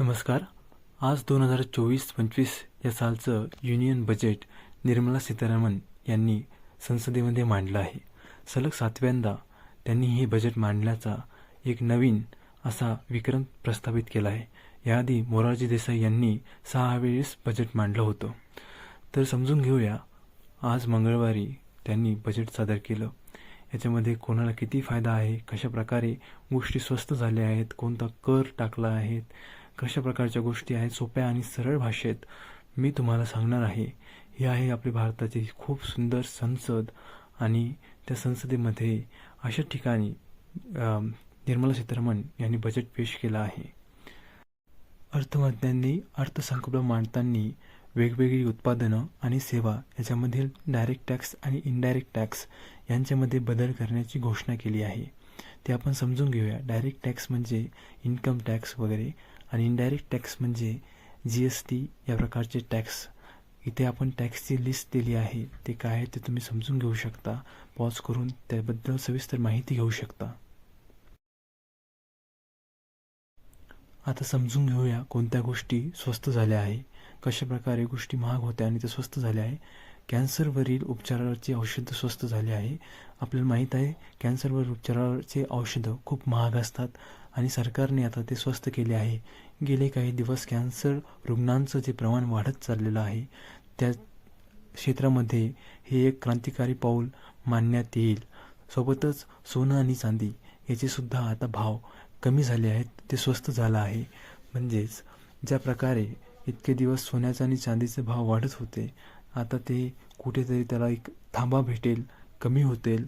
नमस्कार. आज दोन हजार चोवीस पंचवीस या सालचं युनियन बजेट निर्मला सीतारामन यांनी संसदेमध्ये मांडलं आहे. सलग सातव्यांदा त्यांनी हे बजेट मांडल्याचा एक नवीन असा विक्रम प्रस्थापित केला आहे. याआधी मोरारजी देसाई यांनी सहा वेळेस बजेट मांडलं होतं. तर समजून घेऊया आज मंगळवारी त्यांनी बजेट सादर केलं. याच्यामध्ये कोणाला किती फायदा आहे कशा प्रकारे गोष्टी स्वस्त झाल्या आहेत कोणता कर टाकला आहे कशा प्रकारच्या गोष्टी आहेत सोप्या आणि सरळ भाषेत मी तुम्हाला सांगणार आहे. ही आहे आपली भारताची खूप सुंदर संसद आणि त्या संसदेमध्ये अशा ठिकाणी निर्मला सीतारामन यांनी बजेट पेश केलं आहे. अर्थमंत्र्यांनी अर्थसंकल्प मांडताना वेगवेगळी उत्पादनं आणि सेवा याच्यामधील डायरेक्ट टॅक्स आणि इनडायरेक्ट टॅक्स यांच्यामध्ये बदल करण्याची घोषणा केली आहे. ते आपण समजून घेऊया. डायरेक्ट टॅक्स म्हणजे इन्कम टॅक्स वगैरे आणि इनडायरेक्ट टॅक्स म्हणजे जी एस टी या प्रकारचे टॅक्स इथे आपण टॅक्सची लिस्ट दिली आहे. ते काय आहे ते तुम्ही समजून घेऊ शकता. पॉज करून त्याबद्दल सविस्तर माहिती घेऊ शकता. आता समजून घेऊया कोणत्या गोष्टी स्वस्त झाल्या आहे. कशा प्रकारे गोष्टी महाग होत्या आणि त्या स्वस्त झाल्या आहे. कॅन्सरवरील उपचाराचे औषधं स्वस्त झाले आहे. आपल्याला माहीत आहे कॅन्सरवर उपचाराचे औषधं खूप महाग असतात आणि सरकारने आता ते स्वस्त केले आहे. गेले काही दिवस कॅन्सर रुग्णांचं जे प्रमाण वाढत चाललेलं आहे त्या क्षेत्रामध्ये हे एक क्रांतिकारी पाऊल मानण्यात येईल. सोबतच सोनं आणि चांदी याचेसुद्धा आता भाव कमी झाले आहेत ते स्वस्त झालं आहे. म्हणजेच ज्या प्रकारे इतके दिवस सोन्याचा आणि चांदीचे भाव वाढत होते आता ते कुठेतरी त्याला एक थांबा भेटेल कमी होतील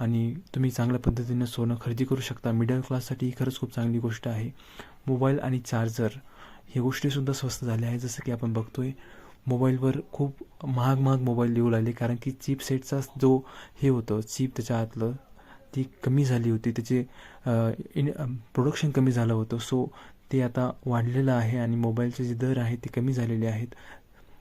आणि तुम्ही चांगल्या पद्धतीनं सोनं खरेदी करू शकता. मिडल क्लाससाठी ही खरंच खूप चांगली गोष्ट आहे. मोबाईल आणि चार्जर हे गोष्टीसुद्धा स्वस्त झाल्या आहे जसं की आपण बघतो आहे मोबाईलवर खूप महाग महाग मोबाईल येऊ लागले कारण की चिप सेटचा जो हे होतं चिप त्याच्या आतलं ती कमी झाली होती. त्याचे इन प्रोडक्शन कमी झालं होतं. सो ते आता वाढलेलं आहे आणि मोबाईलचे जे दर आहेत ते कमी झालेले आहेत.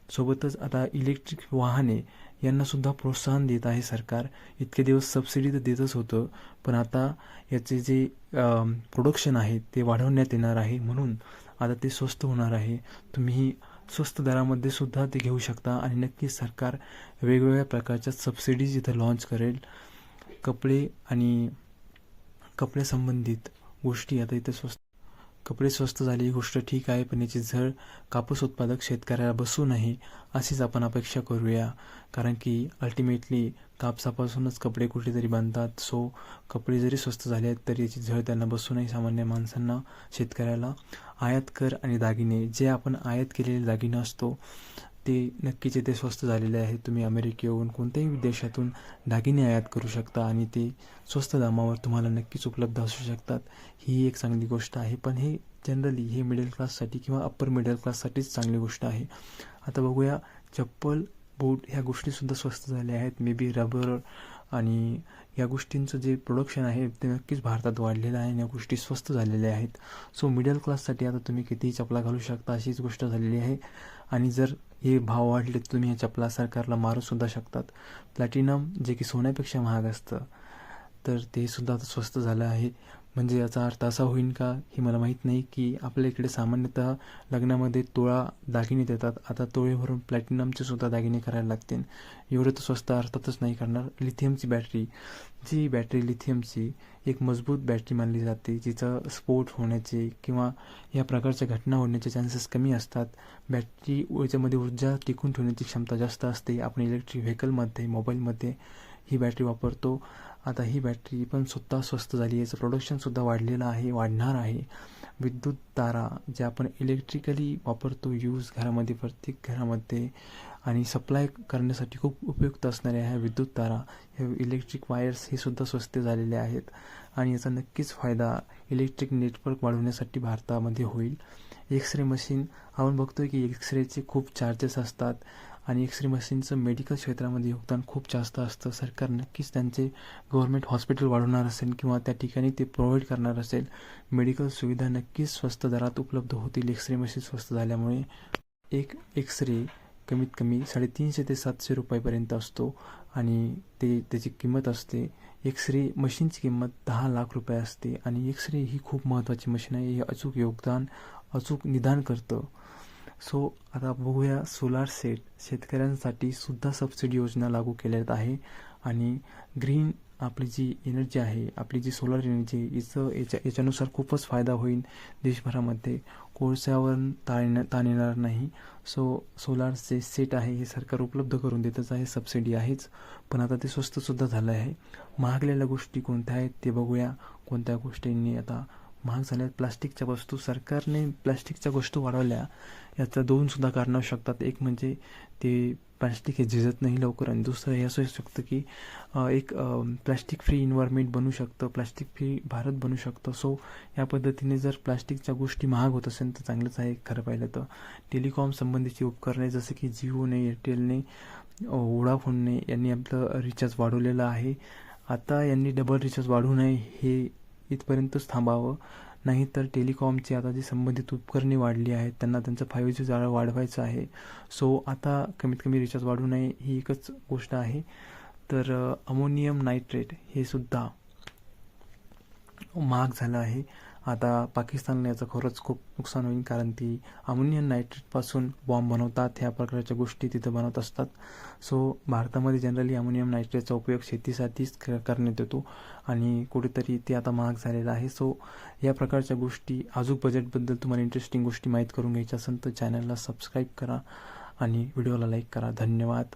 सोबतच आता इलेक्ट्रिक वाहने यांनासुद्धा प्रोत्साहन देत आहे सरकार. इतके दिवस सबसिडी तर देतच होतं पण आता याचे जे प्रोडक्शन आहे ते वाढवण्यात येणार आहे म्हणून आता ते स्वस्त होणार आहे. तुम्ही स्वस्त दरामध्ये सुद्धा ते घेऊ शकता आणि नक्कीच सरकार वेगवेगळ्या प्रकारच्या सबसिडीज इथं लॉन्च करेल. कपडे आणि कपड्यासंबंधित गोष्टी आता इथे स्वस्त कपडे स्वस्त झाले ही गोष्ट ठीक आहे पण याची झळ कापूस उत्पादक शेतकऱ्याला बसू नये अशीच आपण अपेक्षा करूया. कारण की अल्टिमेटली कापसापासूनच कपडे कुठेतरी बांधतात सो कपडे जरी स्वस्त झाले आहेत तरी याची झळ त्यांना बसू नाही सामान्य माणसांना शेतकऱ्याला. आयात कर आणि दागिने जे आपण आयात केलेले दागिने असतो ते नक्कीच येथे स्वस्त झालेले आहेत. तुम्ही अमेरिकेहून कोणत्याही देशातून दागिने आयात करू शकता आणि ते स्वस्त दामावर तुम्हाला नक्कीच उपलब्ध असू शकतात. ही एक चांगली गोष्ट आहे. पण हे जनरली हे मिडल क्लाससाठी किंवा अप्पर मिडल क्लाससाठीच चांगली गोष्ट आहे. आता बघूया चप्पल बूट ह्या गोष्टीसुद्धा स्वस्त झाल्या आहेत. मे बी रबर आणि या गोष्टींचं जे प्रोडक्शन आहे ते नक्कीच भारतात वाढलेलं आहे आणि या गोष्टी स्वस्त झालेल्या आहेत. सो मिडल क्लाससाठी आता तुम्ही कितीही चपला घालू शकता अशीच गोष्ट झालेली आहे. आणि जर हे भाव वाढले तर तुम्ही या चपला सरकारला मारूसुद्धा शकतात. प्लॅटिनम जे की सोन्यापेक्षा महाग असतं तर ते सुद्धा आता स्वस्त झालं आहे. म्हणजे याचा अर्थ असा होईल का हे मला माहीत नाही की आपल्या इकडे सामान्यतः लग्नामध्ये तोळा दागिने देतात. आता तोळेभरून प्लॅटिनमचे सुद्धा दागिने करायला लागतील. एवढं तर स्वस्त अर्थातच नाही करणार. लिथियमची बॅटरी जी बॅटरी लिथियमची एक मजबूत बॅटरी मानली जाते जिचं स्फोट होण्याचे किंवा या प्रकारच्या घटना होण्याचे चान्सेस कमी असतात. बॅटरी याच्यामध्ये ऊर्जा टिकून ठेवण्याची क्षमता जास्त असते. आपण इलेक्ट्रिक व्हेकलमध्ये मोबाईलमध्ये ही बॅटरी वापरतो. आता ही बॅटरी पण सुद्धा स्वस्त झाली याचं प्रोडक्शनसुद्धा वाढलेलं आहे वाढणार आहे. विद्युत तारा जे आपण इलेक्ट्रिकली वापरतो यूज घरामध्ये प्रत्येक घरामध्ये आणि सप्लाय करण्यासाठी खूप उपयुक्त असणाऱ्या ह्या विद्युत तारा हे इलेक्ट्रिक वायर्स हे सुद्धा स्वस्त झालेले आहेत. आणि याचा नक्कीच फायदा इलेक्ट्रिक नेटवर्क वाढवण्यासाठी भारतामध्ये होईल. एक्स रे मशीन आपण बघतोय की एक्स रेचे खूप चार्जेस असतात. आणि एक्सरे मशीनचं मेडिकल क्षेत्रामध्ये योगदान खूप जास्त असतं. सरकार नक्कीच त्यांचे गव्हर्मेंट हॉस्पिटल वाढवणार असेल किंवा त्या ठिकाणी ते प्रोव्हाइड करणार असेल मेडिकल सुविधा नक्कीच स्वस्त दरात उपलब्ध होतील. एक्सरे मशीन स्वस्त झाल्यामुळे एक एक्सरे कमीत कमी साडेतीनशे ते सातशे रुपयापर्यंत असतो आणि ते त्याची किंमत असते. एक्सरे मशीनची किंमत दहा लाख रुपये असते आणि एक्सरे ही खूप महत्त्वाची मशीन आहे. हे अचूक योगदान अचूक निदान करतं. सो आता बघूया सोलार सेट शेतकऱ्यांसाठी सुद्धा सबसिडी योजना लागू केल्यात आहे. आणि ग्रीन आपली जी एनर्जी आहे आपली जी सोलार एनर्जी हिचं याच्या याच्यानुसार खूपच फायदा होईल. देशभरामध्ये कोळशावर ताण ताण येणार नाही. सो सोलारचे सेट आहे हे सरकार उपलब्ध करून देतच आहे सबसिडी आहेच. पण आता ते स्वस्तसुद्धा झालं आहे महागलेल्या गोष्टी कोणत्या आहेत ते बघूया. कोणत्या गोष्टींनी आता महाग झाल्या प्लास्टिकच्या वस्तू सरकारने प्लास्टिकच्या गोष्टी वाढवल्या. याचं दोनसुद्धा कारणं असू शकतात. एक म्हणजे ते प्लास्टिक हे झिजत नाही लवकर आणि दुसरं हे असू शकतं की एक प्लास्टिक फ्री इन्व्हायरमेंट बनू शकतं. प्लास्टिक फ्री भारत बनू शकतं. सो या पद्धतीने जर प्लास्टिकच्या गोष्टी महाग होत असेल तर चांगलंच आहे खरं पाहिलं तर. टेलिकॉम संबंधीची उपकरणे जसं की जिओने एअरटेलने वोडाफोनने यांनी आपलं रिचार्ज वाढवलेलं आहे. आता यांनी डबल रिचार्ज वाढू नये हे इथपर्यंतच थांबावं. नाहीतर टेलिकॉमची आता जी संबंधित उपकरणे वाढली आहेत त्यांना त्यांचं फायव्ह जी जाळं वाढवायचं आहे. सो आता कमीत कमी रिचार्ज वाढू नये ही एकच गोष्ट आहे. तर अमोनियम नायट्रेट हे सुद्धा महाग झालं आहे. आता पाकिस्तानला याचं खरंच खूप नुकसान होईल कारण ती अमोनियम नायट्रेटपासून बॉम्ब बनवतात ह्या प्रकारच्या गोष्टी तिथं बनवत असतात. सो भारतामध्ये जनरली अमोनियम नायट्रेटचा उपयोग शेतीसाठीच करण्यात येतो आणि कुठेतरी ते आता महाग झालेलं आहे. सो या प्रकारच्या गोष्टी अजून बजेटबद्दल तुम्हाला इंटरेस्टिंग गोष्टी माहीत करून घ्यायच्या असेल तर चॅनलला सबस्क्राईब करा आणि व्हिडिओला लाईक करा. धन्यवाद.